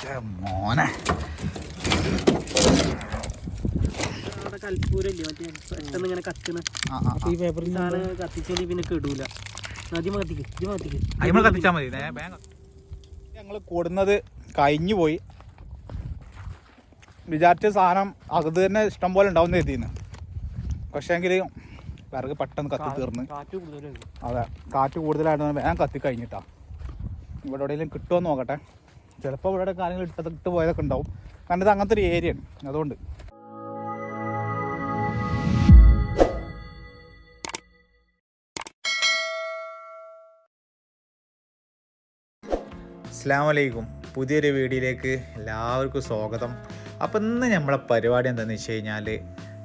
ഛെ, മോനെ. കൽപ്പൂരല്ലേ? മറ്റേ പെട്ടെന്ന് ഇങ്ങനെ കത്തുന്ന ആ ആ ഈ പേപ്പറിൽ സാധനം കത്തിച്ചാൽ പിന്നെ കെടൂല. നദി മതിക്ക് ഇത് മതിക്ക്. അയിമ കത്തിച്ചാൽ മതി. ഞങ്ങൾ കൂടുന്നത് കഴിഞ്ഞു പോയി. വിചാരിച്ച സാധനം അകത്ത് തന്നെ ഇഷ്ടം പോലെ ഉണ്ടാവും കരുതിന്ന് പക്ഷേ എങ്കിൽ വിറക് പെട്ടെന്ന് കത്തി തീർന്ന്. അതെ കാറ്റ് കൂടുതലായിരുന്നു വേഗം കത്തി കഴിഞ്ഞിട്ടാ. ഇവിടെ എവിടെയെങ്കിലും കിട്ടുമോ നോക്കട്ടെ. ചിലപ്പോൾ ഇവിടെ കാര്യങ്ങൾ ഇട്ടിട്ട് പോയതൊക്കെ ഉണ്ടാവും. കാരണം ഇത് അങ്ങനത്തെ ഒരു ഏരിയയാണ് അതുകൊണ്ട്. അസ്ലാമലൈക്കും പുതിയൊരു വീഡിയോയിലേക്ക് എല്ലാവർക്കും സ്വാഗതം. അപ്പം ഇന്ന് നമ്മളെ പരിപാടി എന്താണെന്ന് വെച്ച് കഴിഞ്ഞാൽ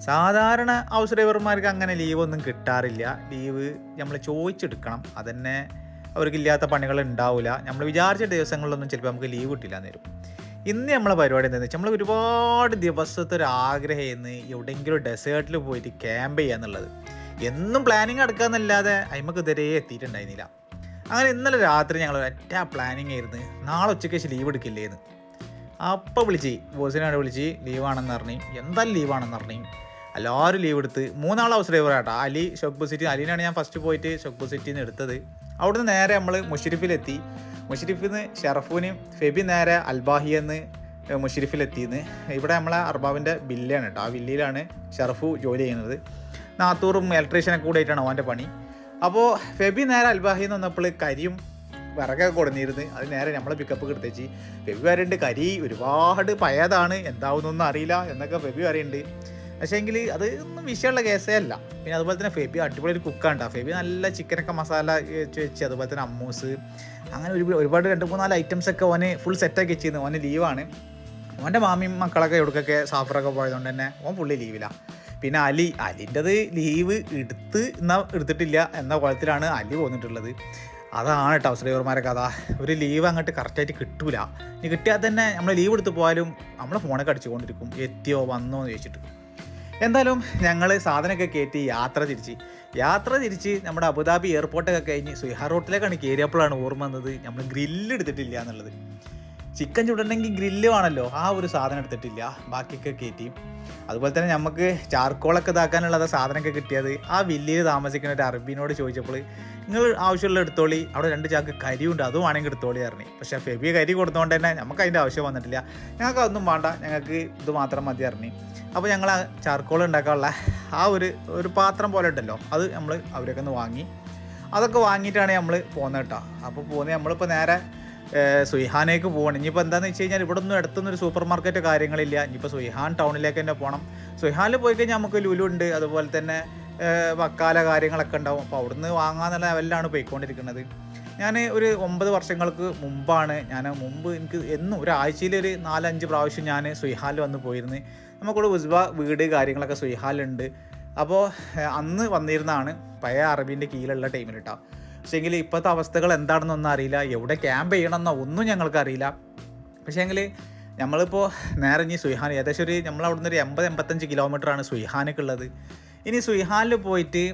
സാധാരണ ഹൗസ് ഡ്രൈവർമാർക്ക് അങ്ങനെ ലീവൊന്നും കിട്ടാറില്ല. ലീവ് നമ്മൾ ചോദിച്ചെടുക്കണം. അതന്നെ അവർക്കില്ലാത്ത പണികൾ ഉണ്ടാവില്ല നമ്മൾ വിചാരിച്ച ദിവസങ്ങളിലൊന്നും ചിലപ്പോൾ നമുക്ക് ലീവ് കിട്ടില്ല എന്നേരും ഇന്ന് നമ്മളെ പരിപാടി എന്താണെന്ന് വെച്ചാൽ നമ്മൾ ഒരുപാട് ദിവസത്തെ ഒരു ആഗ്രഹമായിരുന്നു എവിടെയെങ്കിലും ഡെസേർട്ടിൽ പോയിട്ട് ക്യാമ്പ് ചെയ്യുക എന്നുള്ളത്. എന്നും പ്ലാനിങ് എടുക്കാന്നല്ലാതെ അയിമക്ക് ഇതുവരെ എത്തിയിട്ടുണ്ടായിരുന്നില്ല. അങ്ങനെ ഇന്നലെ രാത്രി ഞങ്ങൾ ഒറ്റ പ്ലാനിങ് ആയിരുന്നു. നാളെ ഉച്ചയ്ക്ക് ശേഷം ലീവ് എടുക്കില്ലേന്ന് അപ്പം വിളിച്ച് ബോസിനോട് വിളിച്ച് ലീവാണെന്ന് പറഞ്ഞു. എന്തായാലും ലീവാണെന്ന് പറഞ്ഞു? എല്ലാവരും ലീവ് എടുത്ത് മൂന്നാൾ ഹൗസ് ഡ്രൈവർ അലി ഷൊക്ബു സിറ്റി അലിനാണ് ഞാൻ ഫസ്റ്റ് പോയിട്ട് ഷൊക്ബു സിറ്റിയിൽ നിന്ന് എടുത്തത്. അവിടുന്ന് നേരെ നമ്മൾ മുഷരിഫിലെത്തി. മുഷരിഫിൽ നിന്ന് ഷെറഫൂനും ഫെബി നേരെ അൽബാഹിയെന്ന് മുഷരിഫിലെത്തിയെന്ന് ഇവിടെ നമ്മളെ അർബാബിന്റെ ബില്ലാണ് കേട്ടോ. ആ ബില്ലിലാണ് ഷെറഫു ജോലി ചെയ്യുന്നത്. നാത്തൂറും ഇലക്ട്രീഷ്യനൊക്കെ കൂടെ ആയിട്ടാണ് അവന്റെ പണി. അപ്പോൾ ഫെബി നേരെ അൽബാഹിയിൽ നിന്ന് വന്നപ്പോൾ കരിയും വിറകൊക്കെ കൊടുന്നിരുന്ന് അത് നേരെ നമ്മളെ പിക്കപ്പ് എടുത്തേച്ച്. ഫെബി പറയുന്നുണ്ട് കരി ഒരുപാട് പയതാണ് എന്താവുന്നൊന്നും അറിയില്ല എന്നൊക്കെ ഫെബി പറയുന്നുണ്ട് പക്ഷേ എങ്കിൽ അത് ഒന്നും വിഷയമുള്ള കേസേ അല്ല. പിന്നെ അതുപോലെ തന്നെ ഫേബി അടിപൊളി ഒരു കുക്കാണ് ഫേബി നല്ല ചിക്കനൊക്കെ മസാല വെച്ച് അതുപോലെ തന്നെ അമ്മൂസ്. അങ്ങനെ ഒരു ഒരുപാട് രണ്ട് മൂന്നാൽ ഐറ്റംസ് ഒക്കെ ഓന് ഫുൾ സെറ്റാക്കി വെച്ചിരുന്നു. ഓന് ലീവാണ് ഓന്റെ മാമിയും മക്കളൊക്കെ എവിടേക്കൊക്കെ സാഫറൊക്കെ പോയതുകൊണ്ട് തന്നെ ഓൻ ഫുള്ളി ലീവിലാണ് പിന്നെ അലി അലിന്റെത് ലീവ് എടുത്ത് എന്നാൽ എടുത്തിട്ടില്ല എന്ന കുളത്തിലാണ് അലി പോന്നിട്ടുള്ളത്. അതാണ് കേട്ടോ ഹൗസ് ഡ്രൈവർമാരെ കഥ ഒരു ലീവ് അങ്ങോട്ട് കറക്റ്റായിട്ട് കിട്ടൂല. ഇനി കിട്ടിയാൽ തന്നെ നമ്മൾ ലീവ് എടുത്ത് പോയാലും നമ്മളെ ഫോണൊക്കെ അടിച്ചുകൊണ്ടിരിക്കും എത്തിയോ വന്നോ എന്ന് ചോദിച്ചിട്ട്. എന്തായാലും ഞങ്ങൾ സാധനമൊക്കെ കയറ്റി യാത്ര തിരിച്ച്. യാത്ര തിരിച്ച് നമ്മുടെ അബുദാബി എയർപോർട്ടൊക്കെ കഴിഞ്ഞ് സുഹാർ റോട്ടിലേക്കാണ് കയറിയപ്പോഴാണ് ഓർമ്മ വന്നത്. നമ്മൾ ഗ്രില്ല് എടുത്തിട്ടില്ല എന്നുള്ളത്. ചിക്കൻ ചുടണമെങ്കിൽ ഗ്രില്ല് വേണമല്ലോ. ആ ഒരു സാധനം എടുത്തിട്ടില്ല. ബാക്കിയൊക്കെ കയറ്റി അതുപോലെ തന്നെ നമുക്ക് ചാർക്കോളൊക്കെ ഇതാക്കാനുള്ള സാധനമൊക്കെ കിട്ടിയത്. ആ വില്ലിയിൽ താമസിക്കുന്ന ഒരു അറബിനോട് ചോദിച്ചപ്പോൾ നിങ്ങൾ ആവശ്യമുള്ള എടുത്തോളി. അവിടെ രണ്ട് ചാക്ക് കരിയുണ്ട്. അതും വേണമെങ്കിൽ എടുത്തോളി പറഞ്ഞു. പക്ഷേ ഫെബി കരി കൊടുത്തുകൊണ്ട് തന്നെ നമുക്ക് അതിന്റെ ആവശ്യം വന്നിട്ടില്ല. ഞങ്ങൾക്ക് അതൊന്നും വേണ്ട. ഞങ്ങൾക്ക് ഇത് മാത്രം മതി അറിഞ്ഞു അപ്പോൾ ഞങ്ങൾ ആ ചാർക്കോൾ ഉണ്ടാക്കാനുള്ള ആ ഒരു ഒരു പാത്രം പോലെ ഉണ്ടല്ലോ. അത് നമ്മൾ അവരൊക്കെ ഒന്ന് വാങ്ങി. അതൊക്കെ വാങ്ങിയിട്ടാണ് നമ്മൾ പോകുന്നത് കേട്ടോ. അപ്പോൾ പോകുന്നത് നമ്മളിപ്പോൾ നേരെ സുയിഹാനേക്ക് പോകണം ഇനിയിപ്പോൾ എന്താണെന്ന് വെച്ച് കഴിഞ്ഞാൽ ഇവിടെ ഒന്നും അടുത്തൊന്നും ഒരു സൂപ്പർ മാർക്കറ്റ് കാര്യങ്ങളില്ല. ഇനിയിപ്പോൾ സുയിഹാൻ ടൗണിലേക്ക് തന്നെ പോകണം സുയിഹാനിൽ പോയി കഴിഞ്ഞാൽ നമുക്ക് ലുലു ഉണ്ട്. അതുപോലെ തന്നെ വക്കാല കാര്യങ്ങളൊക്കെ ഉണ്ടാവും. അപ്പോൾ അവിടുന്ന് വാങ്ങാന്നുള്ള ലെവലിലാണ് പോയിക്കൊണ്ടിരിക്കുന്നത്. ഞാൻ ഒരു ഒമ്പത് വർഷങ്ങൾക്ക് മുമ്പാണ് ഞാൻ മുമ്പ് എനിക്ക് എന്നും ഒരാഴ്ചയിൽ ഒരു നാലഞ്ച് പ്രാവശ്യം ഞാൻ സുയിഹാലിൽ വന്ന് പോയിരുന്നു. നമുക്കിവിടെ ഉസ്ബ വീട് കാര്യങ്ങളൊക്കെ സുയിഹാലുണ്ട് അപ്പോൾ അന്ന് വന്നിരുന്നതാണ് പഴയ അറബീന്റെ കീഴിലുള്ള ടൈമിൽ കേട്ടോ പക്ഷേങ്കിൽ ഇപ്പോഴത്തെ അവസ്ഥകൾ എന്താണെന്നൊന്നും അറിയില്ല. എവിടെ ക്യാമ്പ് ചെയ്യണമെന്നോ ഒന്നും ഞങ്ങൾക്ക് അറിയില്ല. പക്ഷേങ്കിൽ നമ്മളിപ്പോൾ നേരെ ഇനി സുഹാൻ ഏകദേശം ഒരു നമ്മൾ അവിടുന്ന് ഒരു എൺപത് എൺപത്തഞ്ച് കിലോമീറ്ററാണ് സുഹാനൊക്കെ ഉള്ളത്. ഇനി സുഹാനിൽ പോയിട്ട്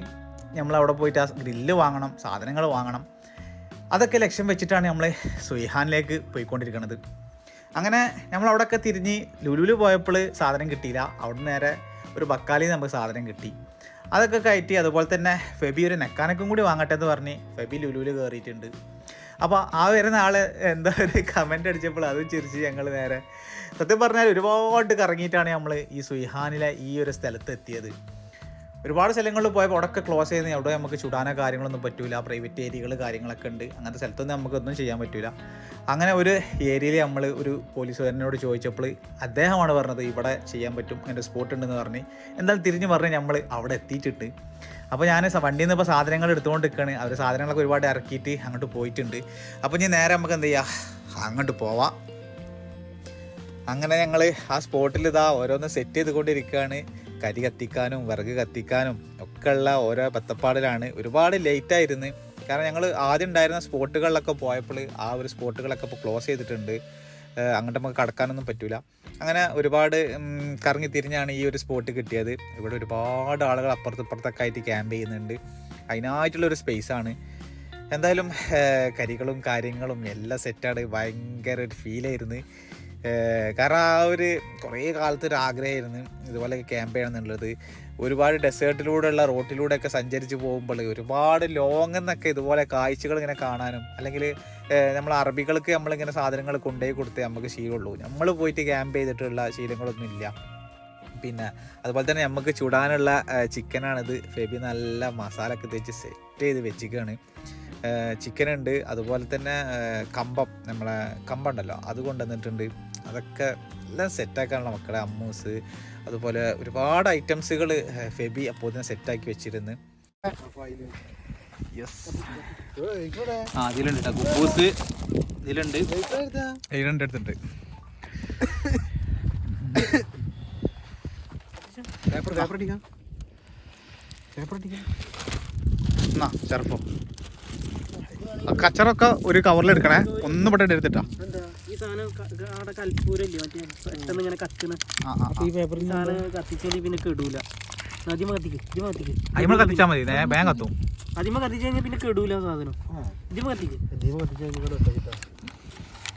നമ്മളവിടെ പോയിട്ട് ആ ഗ്രില്ല് വാങ്ങണം സാധനങ്ങൾ വാങ്ങണം. അതൊക്കെ ലക്ഷ്യം വെച്ചിട്ടാണ് നമ്മൾ സുഹാനിലേക്ക് പോയിക്കൊണ്ടിരിക്കുന്നത് അങ്ങനെ നമ്മൾ അവിടെയൊക്കെ തിരിഞ്ഞ് ലുലുവിൽ പോയപ്പോൾ സാധനം കിട്ടിയില്ല. അവിടെ നേരെ ഒരു ബക്കാലിൽ നമുക്ക് സാധനം കിട്ടി. അതൊക്കെ കയറ്റി അതുപോലെ തന്നെ ഫെബി ഒരു നെക്കാനക്കും കൂടി വാങ്ങട്ടെ എന്ന് പറഞ്ഞ് ഫെബി ലുലുവിൽ കയറിയിട്ടുണ്ട് അപ്പോൾ ആ വരുന്ന ആൾ എന്താ ഒരു കമന്റ് അടിച്ചപ്പോൾ അതും ചിരിച്ച് ഞങ്ങൾ നേരെ. സത്യം പറഞ്ഞാൽ ഒരുപാട് കറങ്ങിയിട്ടാണ് നമ്മൾ ഈ സുഹാനിലെ ഈ ഒരു സ്ഥലത്ത് എത്തിയത്. ഒരുപാട് സ്ഥലങ്ങളിൽ പോയപ്പോൾ അവിടെയൊക്കെ ക്ലോസ് ചെയ്യുന്ന അവിടെ നമുക്ക് ചുടാനോ കാര്യങ്ങളൊന്നും പറ്റൂല. പ്രൈവറ്റ് ഏരിയകൾ കാര്യങ്ങളൊക്കെ ഉണ്ട്. അങ്ങനത്തെ സ്ഥലത്തൊന്നും നമുക്കൊന്നും ചെയ്യാൻ പറ്റൂല. അങ്ങനെ ഒരു ഏരിയയിൽ നമ്മൾ ഒരു പോലീസുകാരനോട് ചോദിച്ചപ്പോൾ അദ്ദേഹമാണ് പറഞ്ഞത് ഇവിടെ ചെയ്യാൻ പറ്റും അതിന്റെ സ്പോട്ട് ഉണ്ടെന്ന് പറഞ്ഞ്. എന്തായാലും തിരിഞ്ഞ് പറഞ്ഞ് നമ്മൾ അവിടെ എത്തിയിട്ടുണ്ട്. അപ്പോൾ ഞാൻ വണ്ടിയിൽ നിന്ന് ഇപ്പോൾ സാധനങ്ങൾ എടുത്തുകൊണ്ട് നിൽക്കുകയാണ് അവർ സാധനങ്ങളൊക്കെ ഒരുപാട് ഇറക്കിയിട്ട് അങ്ങോട്ട് പോയിട്ടുണ്ട്. അപ്പോൾ ഇനി നേരെ നമുക്ക് എന്ത് ചെയ്യുക അങ്ങോട്ട് പോവാം. അങ്ങനെ ഞങ്ങൾ ആ സ്പോട്ടിൽ ഇതാ ഓരോന്ന് സെറ്റ് ചെയ്തുകൊണ്ടിരിക്കുകയാണ് കരി കത്തിക്കാനും വിറക് കത്തിക്കാനും ഒക്കെയുള്ള ഓരോ ബത്തപ്പാടിലാണ് ഒരുപാട് ലേറ്റ് ആയിരുന്നു. കാരണം ഞങ്ങൾ ആദ്യം ഉണ്ടായിരുന്ന സ്പോട്ടുകളിലൊക്കെ പോയപ്പോൾ ആ ഒരു സ്പോട്ടുകളൊക്കെ ഇപ്പോൾ ക്ലോസ് ചെയ്തിട്ടുണ്ട്. അങ്ങോട്ട് നമുക്ക് കടക്കാനൊന്നും പറ്റില്ല അങ്ങനെ ഒരുപാട് കറങ്ങി തിരിഞ്ഞാണ് ഈ ഒരു സ്പോട്ട് കിട്ടിയത്. ഇവിടെ ഒരുപാട് ആളുകൾ അപ്പുറത്ത് ഇപ്പുറത്തൊക്കെ ആയിട്ട് ക്യാമ്പ് ചെയ്യുന്നുണ്ട്. അതിനായിട്ടുള്ളൊരു സ്പേസാണ് എന്തായാലും കരികളും കാര്യങ്ങളും എല്ലാം സെറ്റാണ് ഭയങ്കര ഒരു ഫീലായിരുന്നു കാരണം ആ ഒരു കുറേ കാലത്ത് ഒരു ആഗ്രഹമായിരുന്നു ഇതുപോലെ ക്യാമ്പ് ചെയ്യണമെന്നുള്ളത്. ഒരുപാട് ഡെസേർട്ടിലൂടെയുള്ള റോട്ടിലൂടെയൊക്കെ സഞ്ചരിച്ച് പോകുമ്പോൾ ഒരുപാട് ലോങ് എന്നൊക്കെ ഇതുപോലെ കാഴ്ചകൾ ഇങ്ങനെ കാണാനും അല്ലെങ്കിൽ നമ്മൾ അറബികൾക്ക് നമ്മളിങ്ങനെ സാധനങ്ങൾ കൊണ്ടുപോയി കൊടുത്തേ നമുക്ക് ശീലമുള്ളൂ. നമ്മൾ പോയിട്ട് ക്യാമ്പ് ചെയ്തിട്ടുള്ള ശീലങ്ങളൊന്നും ഇല്ല. പിന്നെ അതുപോലെ തന്നെ നമുക്ക് ചുടാനുള്ള ചിക്കനാണിത് ഫെബി നല്ല മസാല ഒക്കെ തേച്ച് സെറ്റ് ചെയ്ത് വെച്ചിരിക്കുകയാണ്. ചിക്കനുണ്ട് അതുപോലെ തന്നെ കമ്പം. നമ്മളെ കമ്പുണ്ടല്ലോ അത് കൊണ്ടുവന്നിട്ടുണ്ട്. അതൊക്കെ എല്ലാം സെറ്റാക്കാനുള്ള മക്കളെ അമ്മൂസ് അതുപോലെ ഒരുപാട് ഐറ്റംസുകൾ ഫെബി അപ്പോൾ തന്നെ സെറ്റാക്കി വെച്ചിരുന്നു. ആ കുബൂസ് ഇതിലുണ്ട്. ഇതിലുണ്ട് എടുത്തിട്ടുണ്ട്. പേപ്പർ പേപ്പർ അടിക്കാം പേപ്പർ അടിക്കാം എന്നാ ചെറുപ്പോ. കച്ചറൊക്കെ ഒരു കവറിൽ എടുക്കണേ. ഒന്ന് പെട്ടെന്ന് എടുത്തിട്ടാ. ഈ സാധനം ക- ക- അവിടെ കൽപ്പൂരല്ലേ? മറ്റേ പെട്ടെന്ന് ഇങ്ങനെ കത്തണ ആ ആ ഈ പേപ്പറിൽ സാധനം കത്തിച്ചാൽ പിന്നെ കെടൂല. അതിമ കത്തിക്ക് ഇതിമ കത്തിക്ക്. അയിമ കത്തിച്ചാൽ മതി നേ ബാങ്ക് കത്തും. അതിമ കത്തിച്ച് കഴിഞ്ഞാൽ പിന്നെ കെടൂല സാധനം. ഇതിമ കത്തിക്ക്.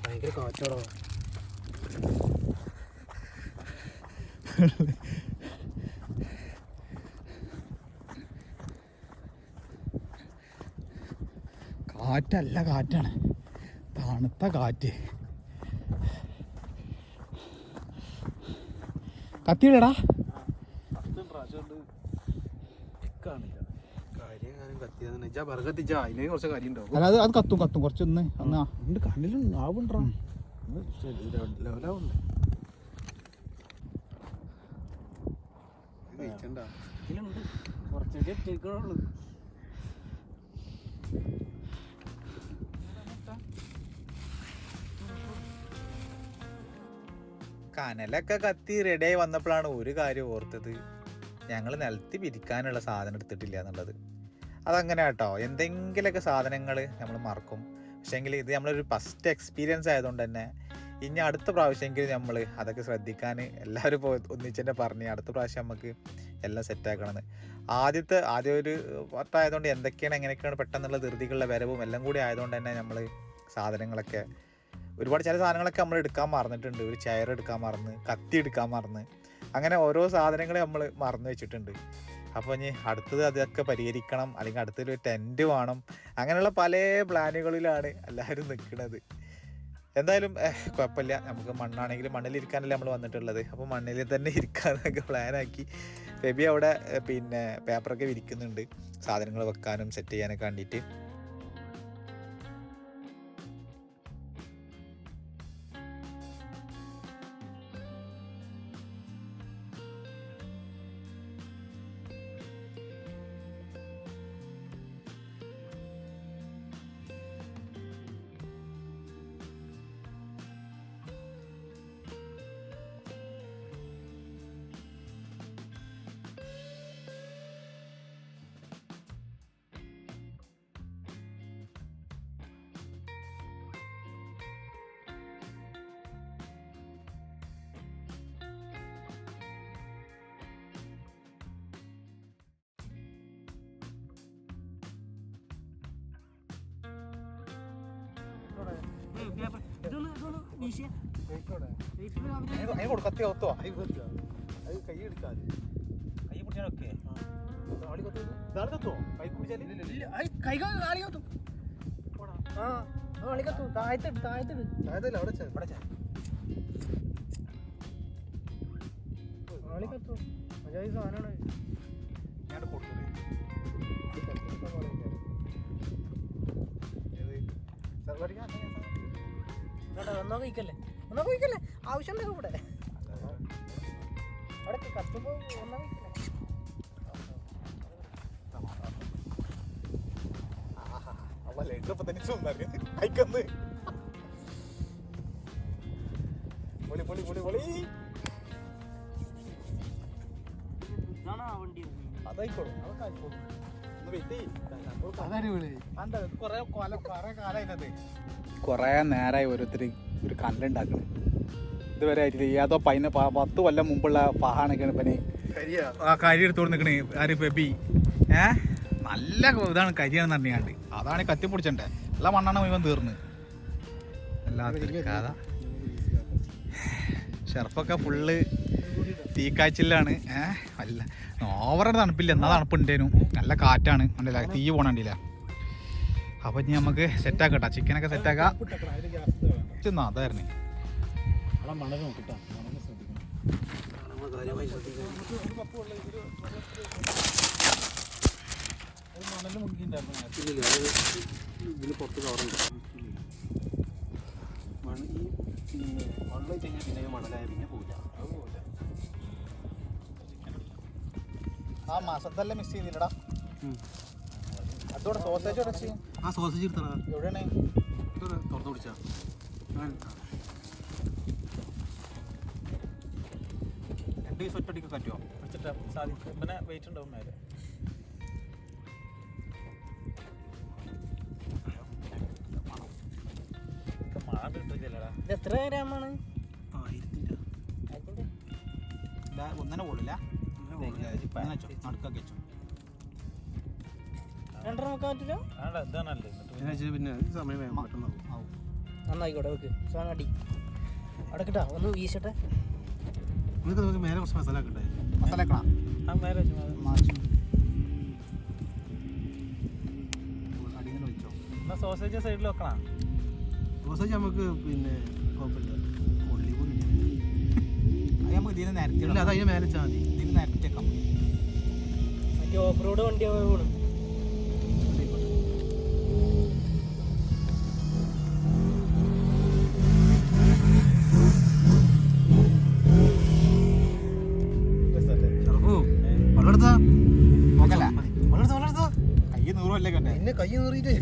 ഭയങ്കര കാറ്റാടോ. കാറ്റല്ല കാറ്റാണ്. തണുത്ത കാറ്റ് കത്തിയിടടാ കാര്യം കാര്യം കത്തിയാന്ന് ഇജ്ജാ ബർഗ് കത്തിച്ചാ അതിന് കുറച്ച് കാര്യം ഉണ്ടാവും അല്ല അത് അത് കത്തും കത്തും. കുറച്ചൊന്ന് എന്നാ ഉണ്ട് കണ്ണിലും ആവുണ്ടാ ലെവലാവുണ്ട് കഴിക്കണ്ട. ഇതിലുണ്ട്. കുറച്ചൊക്കെ എത്തിക്കണുള്ളൂ കനലൊക്കെ കത്തി റെഡിയായി വന്നപ്പോഴാണ് ഒരു കാര്യം ഓർത്തത്. ഞങ്ങൾ നിലത്തി പിരിക്കാനുള്ള സാധനം എടുത്തിട്ടില്ല എന്നുള്ളത്. അതങ്ങനെ കേട്ടോ. എന്തെങ്കിലുമൊക്കെ സാധനങ്ങൾ നമ്മൾ മറക്കും. പക്ഷേങ്കിൽ ഇത് നമ്മളൊരു ഫസ്റ്റ് എക്സ്പീരിയൻസ് ആയതുകൊണ്ട് തന്നെ ഇനി അടുത്ത പ്രാവശ്യമെങ്കിലും നമ്മൾ അതൊക്കെ ശ്രദ്ധിക്കാൻ എല്ലാവരും ഇപ്പോൾ ഒന്നിച്ചെന്നെ പറഞ്ഞ് അടുത്ത പ്രാവശ്യം നമുക്ക് എല്ലാം സെറ്റാക്കണമെന്ന് ആദ്യത്തെ ആദ്യം ഒരു വട്ടമായതുകൊണ്ട് എന്തൊക്കെയാണ് എങ്ങനെയൊക്കെയാണ് പെട്ടെന്നുള്ള ധൃതികളുടെ വരവും എല്ലാം കൂടി ആയതുകൊണ്ട് തന്നെ നമ്മൾ സാധനങ്ങളൊക്കെ ഒരുപാട് ചില സാധനങ്ങളൊക്കെ നമ്മൾ എടുക്കാൻ മറന്നിട്ടുണ്ട്. ഒരു ചെയർ എടുക്കാൻ മറന്ന് കത്തി എടുക്കാൻ മറന്ന്. അങ്ങനെ ഓരോ സാധനങ്ങളെ നമ്മൾ മറന്നു വെച്ചിട്ടുണ്ട്. അപ്പോൾ ഇനി അടുത്തത് അതൊക്കെ പരിഹരിക്കണം. അല്ലെങ്കിൽ അടുത്തൊരു ടെന്റ് വേണം. അങ്ങനെയുള്ള പല പ്ലാനുകളിലാണ് എല്ലാവരും നിൽക്കുന്നത്. എന്തായാലും കുഴപ്പമില്ല. നമുക്ക് മണ്ണാണെങ്കിലും മണ്ണിലിരിക്കാനല്ലേ നമ്മൾ വന്നിട്ടുള്ളത്. അപ്പോൾ മണ്ണിൽ തന്നെ ഇരിക്കാനൊക്കെ പ്ലാനാക്കി ഫെബി അവിടെ പിന്നെ പേപ്പറൊക്കെ വിരിക്കുന്നുണ്ട്. സാധനങ്ങൾ വെക്കാനും സെറ്റ് ചെയ്യാനൊക്കെ വേണ്ടിയിട്ട്. ഇതൊന്ന് ഇതൊന്ന് വീശിയേ. കത്തി ഒത്തോ അത് കൈ എടുക്കാതെ കൈ പിടിച്ചാലൊക്കെ കൈ പിടിച്ചാൽ കൈ കാ- കാലി കത്തും. ആ, കാലി കത്തും. താഴത്തിട്, താഴത്തിട്. അതല്ല അവിടെ ചെ- ഇവിടെ ചെ- കാലി കത്തും. അജായി സാധനാണ്. കേട്ടോ, ഒന്നാ കഴിക്കല്ലേ ആവശ്യം ആവശ്യമുണ്ടോ ഇവിടെ. അവിടെ കത്തുമ്പോ ഒന്നോ കഴിക്കല്ലേ അവ ലഡ്ഡപ്പം തന്നെ ചുമ്മാ കൈക്കൊന്ന് പൊളി പൊളി പൊളി പൊളി. ഇതാണ് ആ വണ്ടി? അതായിക്കോളും അതൊക്കെ ആയിക്കോളും. ഒന്ന് വെയിറ്റ് അതടിപൊളി കൊറേ നേരായി കൊറേ ഒരു കല്ലുണ്ടാക്കണേ ഇതുവരെ ആയിട്ട് ഏതോ പൈന പത്ത് കൊല്ലം മുമ്പുള്ള ഫഹാണൊക്കെയാണ് പനി ആ കരി എടുത്തോണ്ട് നിൽക്കണേ ആര്? ബെബി. ഏ? നല്ല ഇതാണ് കരിയാണെന്ന് അറിയാണ്ട് അതാണ് കത്തി പിടിച്ചണ്ടേ. എല്ലാ മണ്ണാണ് മുഴുവൻ തീർന്ന്. എല്ലാത്തൊരു കഥ. ഷെർഫൊക്കെ ഫുള്ള് തീക്കാച്ചിലാണ്. ഏഹ് അല്ല ഓവറായിട്ട് തണുപ്പില്ല. എന്നാ തണുപ്പുണ്ടേനു നല്ല കാറ്റാണ്. കണ്ടില്ല? തീ പോണണ്ടില്ല അപ്പൊ ഇനി നമുക്ക് സെറ്റാക്കട്ടാ ചിക്കനൊക്കെ സെറ്റാക്കാം ചെന്നാ അതായിരുന്നു. ആ മസത്തെല്ലാം മിസ് ചെയ്തില്ലടാ. അതോടെ സോസേജ് ആ സോസേജ് എടുത്തടാ. എവിടെയാണ്? തുറന്നു പിടിച്ചാ. രണ്ട് ദിവസം ഒറ്റടിക്ക് പറ്റുമോ സാധിക്കും പിന്നെ വെയിറ്റ് ഉണ്ടാവും മേലെ മഴ കിട്ടില്ലടാ ഇത് എത്ര ഗ്രാമാണ് ആയിരത്തിന്റെ ഒന്നിനെ പോളില്ല നടുക്കൊക്കെ വെച്ചു. രണ്ടര പറ്റില്ല? പിന്നെ പിന്നെ സമയം ആവും നന്നായിക്കോട്ടെ വെക്ക്. സോങ് അടി അവിടെ കിട്ടാ ഒന്ന് വീശട്ടെ. നമുക്ക് നമുക്ക് മേലെ കുറച്ച് മസാല ഒക്കെ മാച്ചും വെച്ചോ സോസേജ് സൈഡിൽ വെക്കണം. സോസേജ് നമുക്ക് പിന്നെ കുഴപ്പമില്ല കൊള്ളി പോലും അത് നമുക്ക് ഇതിന് നിരത്തി ഇല്ല അത് അതിന് മേലെ വെച്ചാൽ മതി. ഇതിന് നിരത്തിയേക്കാം മറ്റേ ഓഫ് റോഡ് വണ്ടി എന്നെ കൈ നേറിയിട്ട്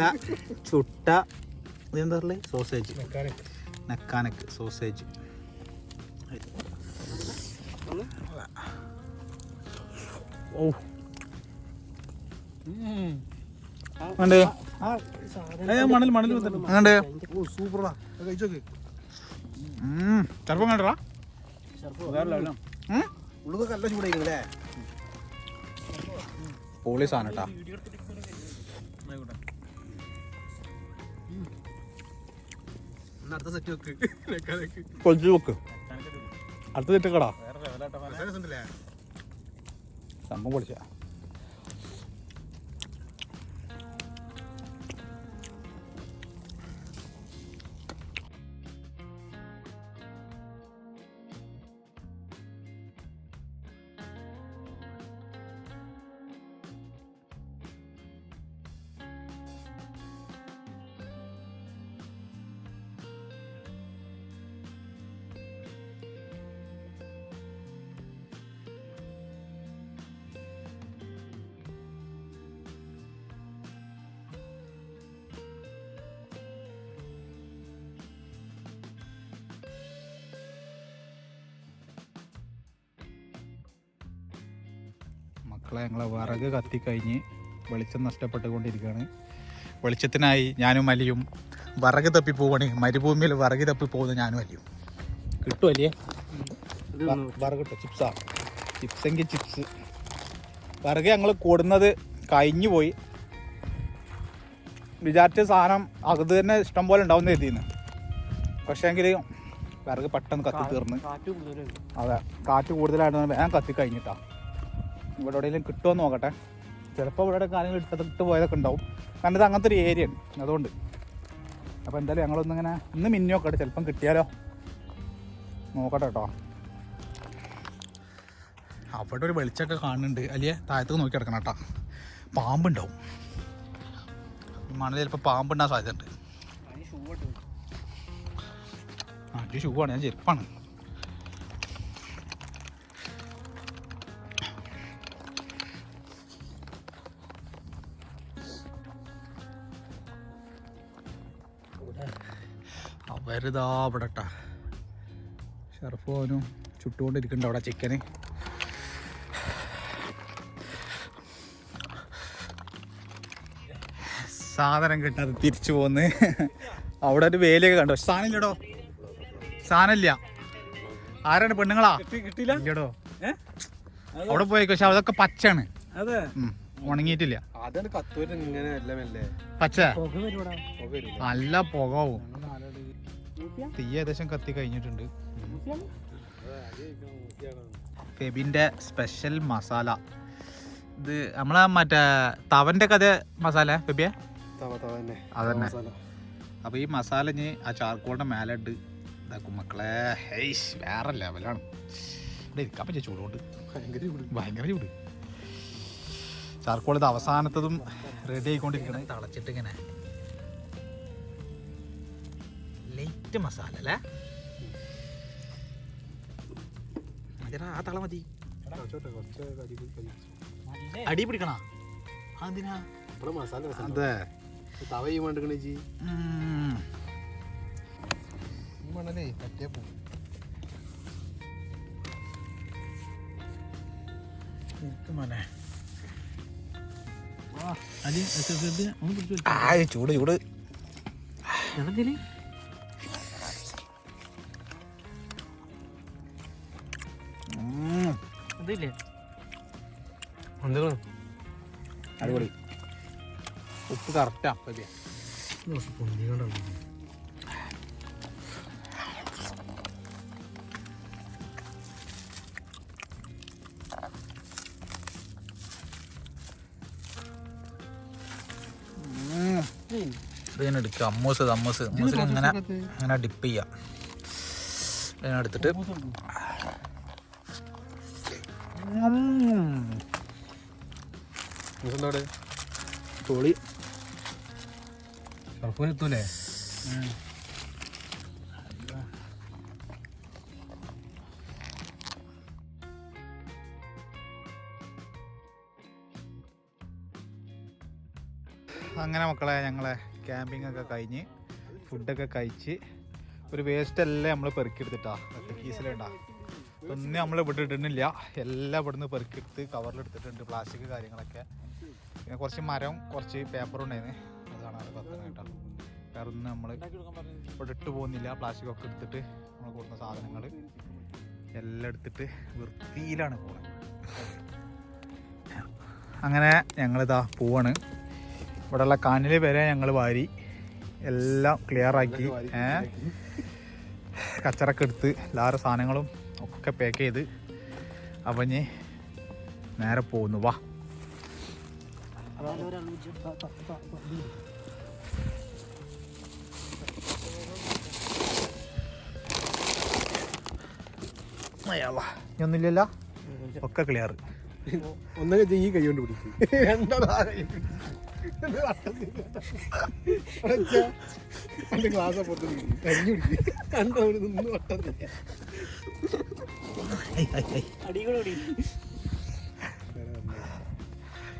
നല്ല ചുട്ട ഇതെന്താ പറയുക സോസേജ്. നക്കാനക്ക് സോസേജ്. ഓ മണൽ മണൽ സൂപ്പറാ കഴിച്ചോക്ക് ചെറുപ്പം കണ്ടടാ ഉള്ളതൊക്കെ നല്ല ചൂടായിരിക്കും അല്ലേ? പൊളി സാധനം കേട്ടാ കൊഞ്ചു വെക്ക് അടുത്ത തെറ്റക്കടാ ഉണ്ടല്ലേ സംഭവം പൊളിച്ച. മക്കളെ ഞങ്ങളെ വിറക് കത്തിക്കഴിഞ്ഞ് വെളിച്ചം നഷ്ടപ്പെട്ടുകൊണ്ടിരിക്കുകയാണ്. വെളിച്ചത്തിനായി ഞാനും അലിയും വിറക് തപ്പി പോവാണ്. മരുഭൂമിയിൽ വിറക് തപ്പി പോകുന്ന ഞാനും അലിയും. കിട്ടുമല്ലേ വിറക് കിട്ടും ചിപ്സാ? ചിപ്സെങ്കിൽ ചിപ്സ്. വിറക് ഞങ്ങൾ കൂടുന്നത് കഴിഞ്ഞു പോയി. വിചാരിച്ച സാധനം അകത്ത് തന്നെ ഇഷ്ടം പോലെ ഉണ്ടാവും എഴുതിന്ന് പക്ഷേങ്കിൽ വിറക് പെട്ടെന്ന് കത്തി തീർന്ന്. അതെ കാറ്റ് കൂടുതലായിട്ട് വേഗം കത്തി കഴിഞ്ഞിട്ടാ. ഇവിടെ എവിടെയെങ്കിലും കിട്ടുമോ നോക്കട്ടെ. ചിലപ്പോൾ ഇവിടെ കാര്യങ്ങൾ ഇട്ടിട്ട് പോയതൊക്കെ ഉണ്ടാവും. കാരണം ഇത് അങ്ങനത്തെ ഒരു ഏരിയ ആണ്. അതുകൊണ്ട്. അപ്പോൾ എന്തായാലും ഞങ്ങളൊന്നിങ്ങനെ ഇന്ന് മിന്നോക്കട്ടെ ചിലപ്പം കിട്ടിയാലോ? നോക്കട്ടെ കേട്ടോ. അവിടെ ഒരു വെളിച്ചമൊക്കെ കാണുന്നുണ്ട്. അല്ലേ താഴത്തേക്ക് നോക്കി കിടക്കണം കേട്ടോ. പാമ്പുണ്ടാവും. മണലിൽ ചിലപ്പോൾ പാമ്പുണ്ടാകാൻ സാധ്യതയുണ്ട്. ആ ഷൂ ആണ്. ഞാൻ ചെരുപ്പാണ്. അവരിതാ അവിടെ ഷർഫ് പോകാനും ചുട്ടുകൊണ്ടിരിക്കുന്നുണ്ട് അവിടെ ചിക്കന്. സാധനം കിട്ടാതെ തിരിച്ചു പോന്ന്. അവിടെ ഒരു വേലിയൊക്കെ കണ്ടോ? സാധനമില്ലടോ. സാധനമില്ല. ആരാണ് പെണ്ണുങ്ങളാ? കിട്ടിയില്ല? ഇല്ലടോ. അവിടെ പോയേക്കോ പക്ഷെ അതൊക്കെ പച്ചയാണ്. ഉണങ്ങിയിട്ടില്ല. അതാണ് കത്തൂര് ഇങ്ങനെ എല്ലാം അല്ലേ പച്ച നല്ല പുകവും തീ ഏകദേശം കത്തി കഴിഞ്ഞിട്ടുണ്ട്. ഫെബിന്റെ സ്പെഷ്യൽ മസാല. ഇത് നമ്മളെ മറ്റേ തവന്റെ കഥ മസാല ഫെബിയ? അതന്നെ. അപ്പോൾ അപ്പൊ ഈ മസാല ഇനി ആ ചാർക്കോളിന്റെ മേലെ ഇട്ട് ഇതാക്കും മക്കളെ. ഹൈസ് വേറെ ലെവലാണ്. ഇവിടെ ഇരിക്കാൻ പറ്റിയ ചൂടുകൊണ്ട് ഭയങ്കര ചൂട്. ഭയങ്കര ചൂട്. ചാർക്കോൾ ഇത് അവസാനത്തതും റെഡി ആയിക്കൊണ്ടിരിക്കണേ. തളച്ചിട്ട് ഇങ്ങനെ ലൈറ്റ് മസാല അല്ലേ? മതിയെടാ, ആ തള മതി. അടി പിടിക്കണ. അതിനാ അതെ. തവ മണ്ടിക്കണ ജി മണ്ണല്ലേ പറ്റിയ പോകും ഇരിക്ക് മോനെ. എന്താണ് അടിപൊളി. ഉപ്പ് കറക്റ്റാ എടുക്കുക അമ്മൂസ് അമ്മൂസ്. അമ്മൂസിൽ ഇങ്ങനെ ഇങ്ങനെ ഡിപ്പ് ചെയ്യാം. എടുത്തിട്ട് എന്താണ് പൊളി. ഷർഫൂന് എത്തൂലേ അങ്ങനെ മക്കളെ ഞങ്ങളെ ക്യാമ്പിംഗ് ഒക്കെ കഴിഞ്ഞ് ഫുഡൊക്കെ കഴിച്ച് ഒരു വേസ്റ്റ് എല്ലാം നമ്മൾ പെറുക്കിയെടുത്തിട്ടാ കീസിലുണ്ടാ ഒന്നും നമ്മൾ ഇവിടെ ഇടുന്നില്ല. എല്ലാം ഇവിടുന്ന് പെറുക്കിയെടുത്ത് കവറിലെടുത്തിട്ടുണ്ട് പ്ലാസ്റ്റിക് കാര്യങ്ങളൊക്കെ. പിന്നെ കുറച്ച് മരം കുറച്ച് പേപ്പർ ഉണ്ടായിരുന്നു അതാണ് അത് കത്തുന്നത് കേട്ടോ വേറെ ഒന്നും നമ്മൾ ഇവിടെ ഇട്ട് പോകുന്നില്ല. പ്ലാസ്റ്റിക് ഒക്കെ എടുത്തിട്ട് നമ്മൾ കൊടുത്ത സാധനങ്ങൾ എല്ലാം എടുത്തിട്ട് വൃത്തിയിലാണ് പോകുന്നത് അങ്ങനെ ഞങ്ങളിതാ പോവാണ്. ഇവിടെയുള്ള കണ്ണിൽ വരെ ഞങ്ങൾ വാരി എല്ലാം ക്ലിയർ ആക്കി. കച്ചറൊക്കെ എടുത്ത് എല്ലാവരുടെ സാധനങ്ങളും ഒക്കെ പാക്ക് ചെയ്ത് അവഞ്ഞ് നേരെ പോകുന്നു വാ. ഒരാൾ വിളിച്ച് va, va, va, va. ഇത്. അയ്യല്ലാ. ഒക്കെ ക്ലിയർ ഒന്നൊക്കെ ഈ കൈ കൊണ്ട് പിടിക്കും കൊണ്ട് ഗ്ലാസ് പുറത്ത് പിടിക്കും കഞ്ഞി പിടിക്കും രണ്ടോട് നിന്ന്.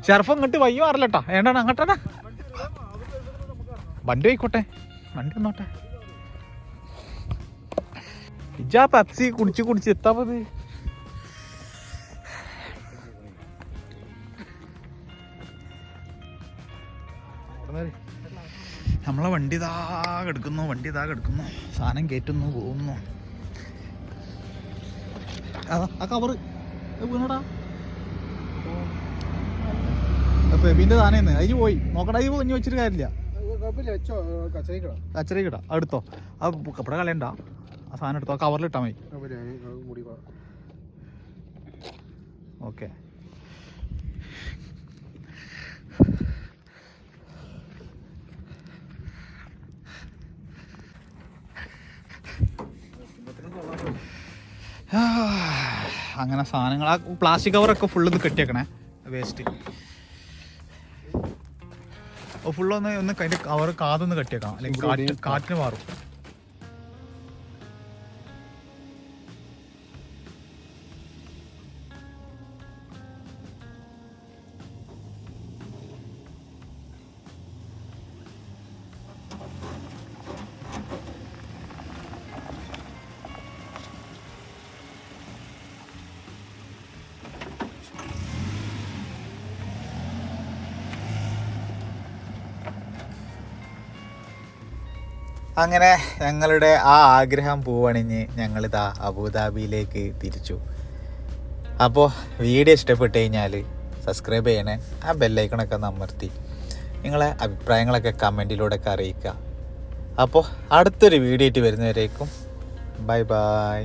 ഷെർഫ് ഇങ്ങോട്ട് വയ്യോ അറിയില്ലട്ടാ. ഏണ്ടാണ് അങ്ങോട്ടാണ്? വണ്ടി ആയിക്കോട്ടെ വണ്ടി വന്നോട്ടെ. ഇജാ പെപ്സി കുടിച്ച് കുടിച്ച് എത്താ മതി നമ്മളെ വണ്ടി ഇതാ കിടക്കുന്നു വണ്ടി ഇതാ കിടക്കുന്നു. സാധനം കയറ്റുന്നു പോകുന്നു. ആ കവറ് വീണടാ. ഫെബിന്റെ സാധനം അതിന് പോയി. നോക്കടാ ഇത് കുഞ്ഞു വെച്ചിട്ട് കാര്യമില്ല. കച്ചറി അടുത്തോ കിടാ എടുത്തോ ആ കപ്പട കളയണ്ട. ആ സാധനം എടുത്തോ? കവറിൽ ഇട്ടാ മതി. ഓക്കെ. അങ്ങനെ സാധനങ്ങൾ ആ പ്ലാസ്റ്റിക് കവറൊക്കെ ഫുള്ള് ഒന്ന് കെട്ടിയേക്കണേ. വേസ്റ്റ്. ഫുള്ളൊന്ന് ഒന്ന് അതിന്റെ അവർ കാതൊന്ന് കെട്ടിയേക്കാം അല്ലെങ്കിൽ കാറ്റ് കാറ്റിന് മാറും. അങ്ങനെ ഞങ്ങളുടെ ആ ആഗ്രഹം പൂവണിഞ്ഞ് ഞങ്ങളിതാ അബുദാബിയിലേക്ക് തിരിച്ചു. അപ്പോൾ വീഡിയോ ഇഷ്ടപ്പെട്ട് കഴിഞ്ഞാൽ സബ്സ്ക്രൈബ് ചെയ്യണേ ആ ബെല്ലൈക്കണൊക്കെ ഒന്ന് അമർത്തി. നിങ്ങളെ അഭിപ്രായങ്ങളൊക്കെ കമന്റിലൂടെയൊക്കെ അറിയിക്കുക. അപ്പോൾ അടുത്തൊരു വീഡിയോ ആയിട്ട് വരുന്നവരേക്കും ബൈ ബൈ